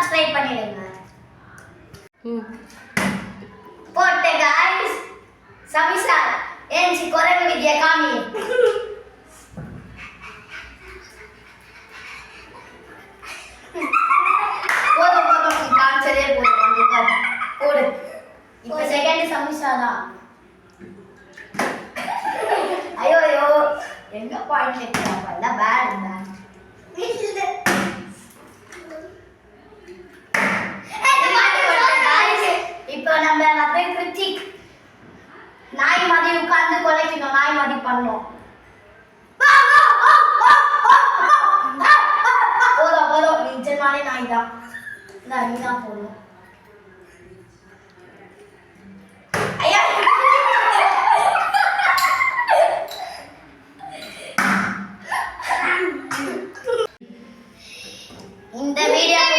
Subscribe பண்ணிடுங்க. ம். போட்டு guys சமிஷா ஏஞ்சி குரங்கு வித்யா காமி. போதும் போதும் நீ காமிச்சதே போதும் வந்து உட்காரு. போடு. இப்போ செகண்ட் சமிஷா தான். ஐயோ ஐயோ. எங்க பாயிண்ட் எல்லாம் bad bad fanno ora però vince male Naida. Dai mi dà in the video